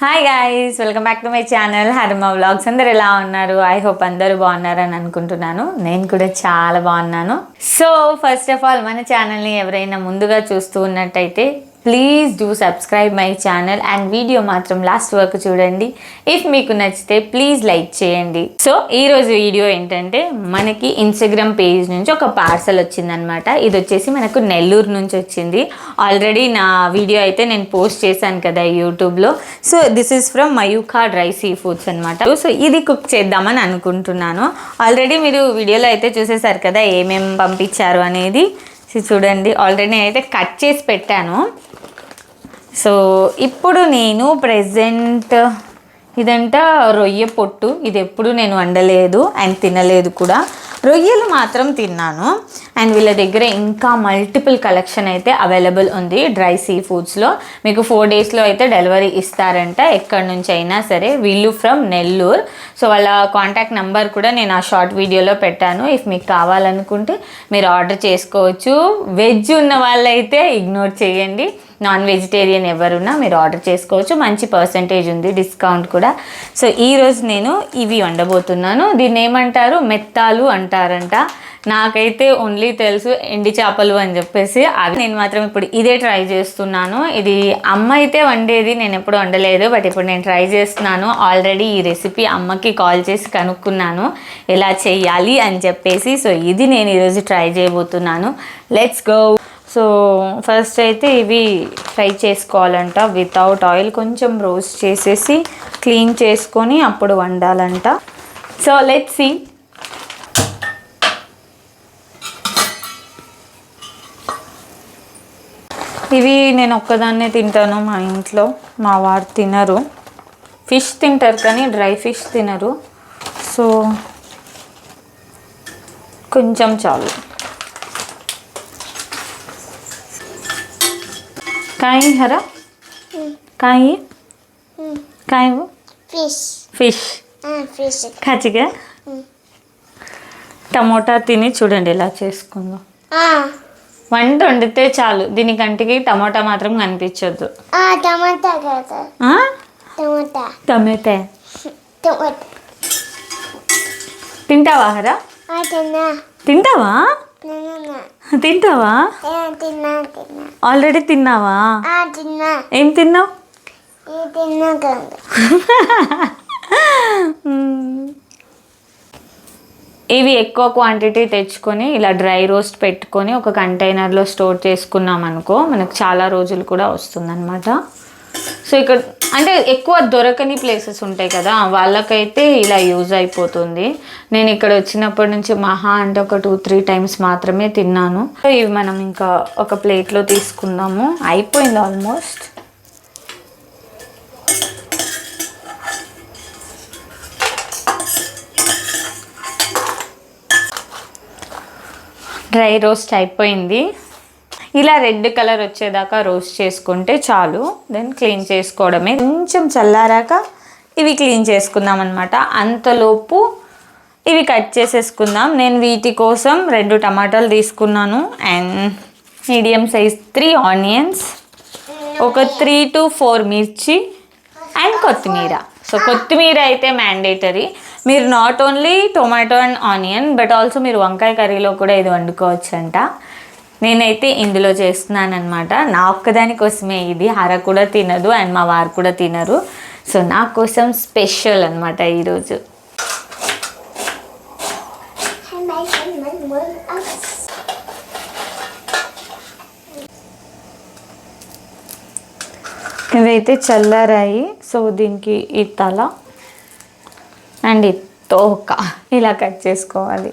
Hi guys welcome back to my channel Harima vlogs అందరు ఎలా ఉన్నారు? ఐ హోప్ అందరూ బాగున్నారని అనుకుంటున్నాను. నేను కూడా చాలా బాగున్నాను. సో ఫస్ట్ ఆఫ్ ఆల్ మన ఛానల్ని ఎవరైనా ముందుగా చూస్తూ ఉన్నట్టయితే please do subscribe my channel and video మాత్రం లాస్ట్ వరకు చూడండి ఇఫ్ మీకు నచ్చితే ప్లీజ్ లైక్ చేయండి సో ఈరోజు వీడియో ఏంటంటే మనకి ఇన్స్టాగ్రామ్ పేజ్ నుంచి ఒక పార్సల్ వచ్చిందనమాట ఇది వచ్చేసి మనకు నెల్లూరు నుంచి వచ్చింది ఆల్రెడీ నా వీడియో అయితే నేను పోస్ట్ చేశాను కదా యూట్యూబ్లో so this is from Mayuka dry sea foods అనమాట సో ఇది కుక్ చేద్దామని అనుకుంటున్నాను ఆల్రెడీ మీరు వీడియోలో అయితే చూసేసారు కదా ఏమేమి పంపించారు అనేది చూడండి ఆల్రెడీ అయితే కట్ చేసి పెట్టాను సో ఇప్పుడు నేను ప్రెసెంట్ ఇదంట రొయ్య పొట్టు. ఇది ఎప్పుడు నేను వండలేదు అండ్ తినలేదు కూడా. రొయ్యలు మాత్రం తిన్నాను. అండ్ వీళ్ళ దగ్గర ఇంకా మల్టిపుల్ కలెక్షన్ అయితే అవైలబుల్ ఉంది డ్రై సీ ఫుడ్స్లో. మీకు ఫోర్ డేస్లో అయితే డెలివరీ ఇస్తారంట ఎక్కడి నుంచి అయినా సరే. వీళ్ళు ఫ్రమ్ నెల్లూరు. సో వాళ్ళ కాంటాక్ట్ నెంబర్ కూడా నేను ఆ షార్ట్ వీడియోలో పెట్టాను. ఇఫ్ మీకు కావాలనుకుంటే మీరు ఆర్డర్ చేసుకోవచ్చు. వెజ్ ఉన్న వాళ్ళైతే ఇగ్నోర్ చేయండి. నాన్ వెజిటేరియన్ ఎవరున్నా మీరు ఆర్డర్ చేసుకోవచ్చు. మంచి పర్సంటేజ్ ఉంది డిస్కౌంట్ కూడా. సో ఈరోజు నేను ఇవి వండబోతున్నాను. దీన్ని ఏమంటారు? మెత్తాలు అంటారంట. నాకైతే ఓన్లీ తెలుసు ఎండి చేపలు అని చెప్పేసి. అవి నేను మాత్రం ఇప్పుడు ఇదే ట్రై చేస్తున్నాను. ఇది అమ్మ అయితే వండేది నేను ఎప్పుడు వండలేదు. బట్ ఇప్పుడు నేను ట్రై చేస్తున్నాను. ఆల్రెడీ ఈ రెసిపీ అమ్మకి కాల్ చేసి కనుక్కున్నాను. ఎలా చేయాలి అని చెప్పేసి. సో ఇది నేను ఈరోజు ట్రై చేయబోతున్నాను. లెట్స్ గో సో ఫస్ట్ అయితే ఇవి ఫ్రై చేసుకోవాలంట వితౌట్ ఆయిల్ కొంచెం రోస్ట్ చేసేసి క్లీన్ చేసుకొని అప్పుడు వండాలంట. So let see. ఇవి నేను ఒక్కదాన్నే తింటాను మా ఇంట్లో. మా వారు తినరు. ఫిష్ తింటారు కానీ డ్రై ఫిష్ తినరు. సో కొంచెం చాలు. కాయ ಹರ ಕಾಯಿ కాయ? Fish fish. ఫిష్. ఖచ్చిగా? టమోటా తిని చూడండి ఇలా చేసుకుందాం. వంట వండితే చాలు. దీని కంటికి టమోటా మాత్రం కనిపించొద్దు. తింటావా హరా? తింటావా? తింటావా? ఆల్రెడీ తిన్నావా? ఏం తిన్నావు? ఇవి ఎక్కువ క్వాంటిటీ తెచ్చుకొని ఇలా డ్రై రోస్ట్ పెట్టుకొని ఒక కంటైనర్లో స్టోర్ చేసుకున్నాం అనుకో మనకు చాలా రోజులు కూడా వస్తుందన్నమాట. సో ఇక్కడ అంటే ఎక్కువ దొరకని ప్లేసెస్ ఉంటాయి కదా వాళ్ళకైతే ఇలా యూజ్ అయిపోతుంది. నేను ఇక్కడ వచ్చినప్పటి నుంచి మహా అంటే ఒక టూ త్రీ టైమ్స్ మాత్రమే తిన్నాను. సో ఇవి మనం ఇంకా ఒక ప్లేట్లో తీసుకుందాము. అయిపోయింది ఆల్మోస్ట్ డ్రై రోస్ట్ అయిపోయింది. ఇలా రెడ్ కలర్ వచ్చేదాకా రోస్ట్ చేసుకుంటే చాలు. దెన్ క్లీన్ చేసుకోవడమే. కొంచెం చల్లారాక ఇవి క్లీన్ చేసుకుందాం అనమాట అంతలోపు ఇవి కట్ చేసేసుకుందాం. నేను వీటి కోసం రెండు టమాటాలు తీసుకున్నాను. And medium size three onions ఒక త్రీ టు ఫోర్ మిర్చి అండ్ కొత్తిమీర. సో కొత్తిమీర అయితే మ్యాండేటరీ మీరు not only tomato and onion but also మీరు వంకాయ కర్రీలో కూడా ఇది వండుకోవచ్చు అంట నేనైతే ఇందులో చేస్తున్నాను అనమాట నా ఒక్కదాని కోసమే ఇది. హర కూడా తినదు అండ్ మా వారు కూడా తినరు. సో నా కోసం స్పెషల్ అనమాట ఈరోజు. ఇవైతే చల్లారాయి. సో దీనికి ఈ తల అండ్ ఈ తోక ఇలా కట్ చేసుకోవాలి.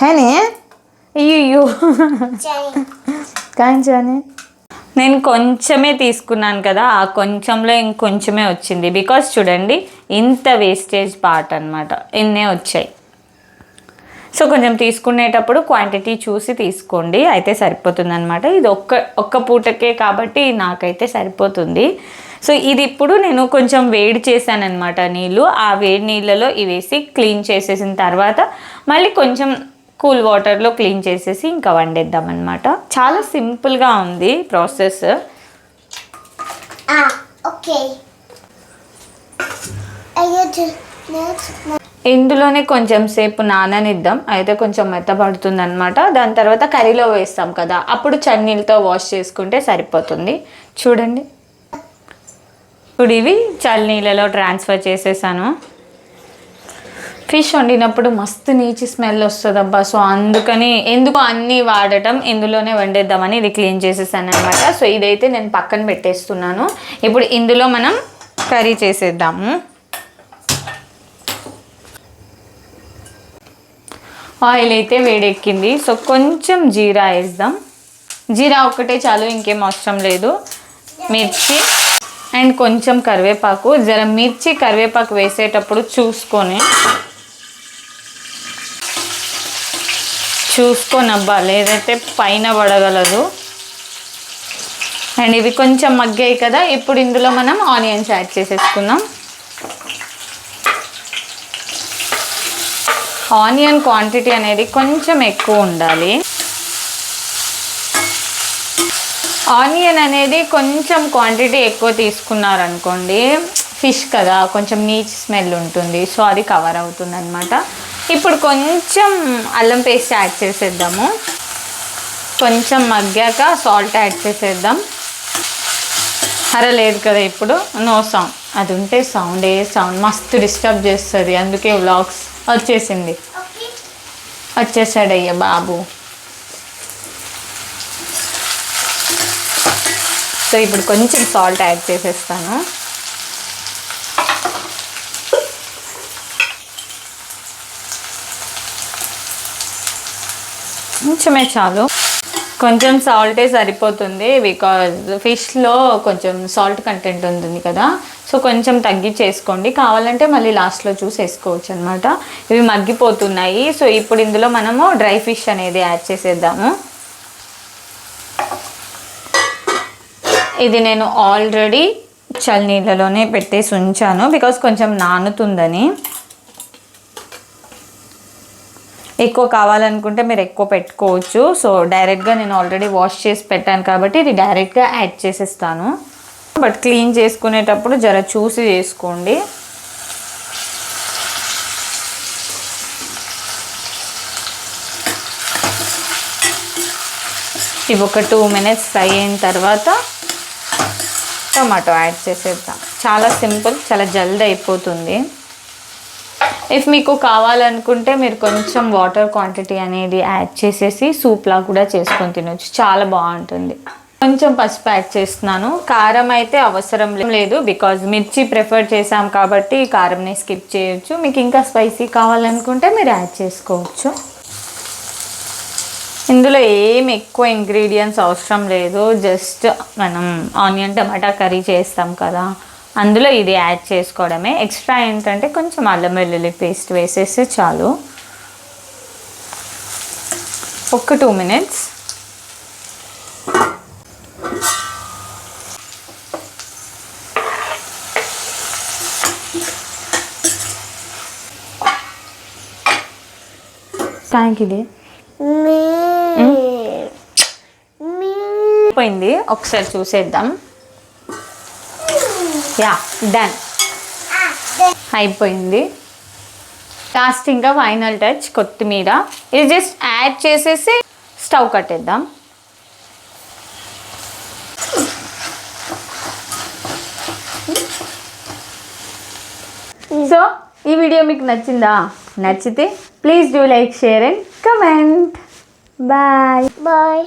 కానీ అయ్యో కానీ నేను కొంచెమే తీసుకున్నాను కదా ఆ కొంచెంలో ఇంకొంచెమే వచ్చింది. బికాస్ చూడండి ఇంత వేస్టేజ్ పార్ట్ అనమాట ఇన్నే వచ్చాయి. సో కొంచెం తీసుకునేటప్పుడు క్వాంటిటీ చూసి తీసుకోండి. అయితే సరిపోతుంది అనమాట ఇది ఒక్క ఒక్క పూటకే కాబట్టి నాకైతే సరిపోతుంది. సో ఇది ఇప్పుడు నేను కొంచెం వేడి చేశాను అనమాట నీళ్ళు. ఆ వేడి నీళ్ళలో ఇవేసి క్లీన్ చేసేసిన తర్వాత మళ్ళీ కొంచెం కూల్ వాటర్లో క్లీన్ చేసేసి ఇంకా వండేద్దాం అనమాట చాలా సింపుల్గా ఉంది ప్రాసెస్. ఇందులోనే కొంచెం సేపు నాననిద్దాం. అయితే కొంచెం మెత్తపడుతుంది అనమాట దాని తర్వాత కర్రీలో వేస్తాం కదా. అప్పుడు చన్నీళ్ళతో వాష్ చేసుకుంటే సరిపోతుంది. చూడండి. ఇప్పుడు ఇవి చల్లనీళ్ళలో ట్రాన్స్ఫర్ చేసేసాను. ఫిష్ వండినప్పుడు మస్తు నీచి స్మెల్ వస్తుందబ్బా. సో అందుకని ఎందుకు అన్నీ వాడటం ఇందులోనే వండేద్దామని ఇది క్లీన్ చేసేసాను అనమాట సో ఇదైతే నేను పక్కన పెట్టేస్తున్నాను. ఇప్పుడు ఇందులో మనం కర్రీ చేసేద్దాము. ఆయిల్ అయితే వేడెక్కింది. సో కొంచెం జీరా వేద్దాం. జీరా ఒక్కటే చాలు ఇంకేం అవసరం లేదు. మిర్చి అండ్ కొంచెం కరివేపాకు. జర మిర్చి కరివేపాకు వేసేటప్పుడు చూసుకొని చూసుకొని అబ్బా లేదైతే పైన పడగలదు. అండ్ ఇవి కొంచెం మగ్గాయి కదా ఇప్పుడు ఇందులో మనం ఆనియన్స్ యాడ్ చేసేసుకుందాం. ఆనియన్ క్వాంటిటీ అనేది కొంచెం ఎక్కువ ఉండాలి. ఆనియన్ అనేది కొంచెం క్వాంటిటీ ఎక్కువ తీసుకున్నారనుకోండి ఫిష్ కదా కొంచెం నీచ్ స్మెల్ ఉంటుంది సో అది కవర్ అవుతుంది అనమాట ఇప్పుడు కొంచెం అల్లం పేస్ట్ యాడ్ చేసేద్దాము. కొంచెం మగ్గాక సాల్ట్ యాడ్ చేసేద్దాం. అరే లేదు కదా ఇప్పుడు. No sound. అది ఉంటే సౌండ్ ఏ సౌండ్? మస్తు డిస్టర్బ్ చేస్తుంది. అందుకే వ్లాగ్స్ వచ్చేసింది. వచ్చేసాడయ్యా బాబు. సో ఇప్పుడు కొంచెం సాల్ట్ యాడ్ చేసేస్తాను. కొంచెమే చాలు. కొంచెం సాల్టే సరిపోతుంది బికాజ్ ఫిష్లో కొంచెం సాల్ట్ కంటెంట్ ఉంటుంది కదా. సో కొంచెం తగ్గించేసుకోండి కావాలంటే మళ్ళీ లాస్ట్లో చూసి వేసుకోవచ్చు అనమాట ఇవి మగ్గిపోతున్నాయి. సో ఇప్పుడు ఇందులో మనము డ్రై ఫిష్ అనేది యాడ్ చేసేద్దాము. ఇది నేను ఆల్రెడీ చల్లనీళ్ళలోనే పెట్టేసి ఉంచాను. బికాస్ కొంచెం నానుతుందని. ఎక్కువ కావాలనుకుంటే మీరు ఎక్కువ పెట్టుకోవచ్చు. సో డైరెక్ట్గా నేను ఆల్రెడీ వాష్ చేసి పెట్టాను కాబట్టి ఇది డైరెక్ట్గా యాడ్ చేసేస్తాను. బట్ క్లీన్ చేసుకునేటప్పుడు జర చూసి చేసుకోండి. ఇవి ఒక టూ మినిట్స్ ఫ్రై అయిన తర్వాత టమాటో యాడ్ చేసేద్దాం. చాలా సింపుల్ చాలా జల్దీ అయిపోతుంది. ఇఫ్ మీకు కావాలనుకుంటే మీరు కొంచెం వాటర్ క్వాంటిటీ అనేది యాడ్ చేసేసి సూప్లా కూడా చేసుకొని తినొచ్చు. చాలా బాగుంటుంది. కొంచెం పసుపు యాడ్ చేస్తున్నాను. కారం అయితే అవసరం లేదు బికాజ్ మిర్చి ప్రిఫర్ చేసాం కాబట్టి కారంని స్కిప్ చేయొచ్చు. మీకు ఇంకా స్పైసీ కావాలనుకుంటే మీరు యాడ్ చేసుకోవచ్చు. ఇందులో ఏం ఎక్కువ ఇంగ్రీడియంట్స్ అవసరం లేదు. జస్ట్ మనం ఆనియన్ టమాటా కర్రీ చేస్తాం కదా. అందులో ఇది యాడ్ చేసుకోవడమే. ఎక్స్ట్రా ఏంటంటే కొంచెం అల్లం వెల్లుల్లి పేస్ట్ వేసేస్తే చాలు. ఒక టూ మినిట్స్ థ్యాంక్ ఇది Me. Me. అయిపోయింది. ఒకసారి చూసేద్దాం. Yeah done. అయిపోయింది. లాస్ట్ ఇంకా ఫైనల్ టచ్ కొత్తిమీర. ఇది జస్ట్ యాడ్ చేసేసి స్టవ్ కట్టేద్దాం. సో ఈ వీడియో మీకు నచ్చిందా? నచ్చితే please do like share and comment bye bye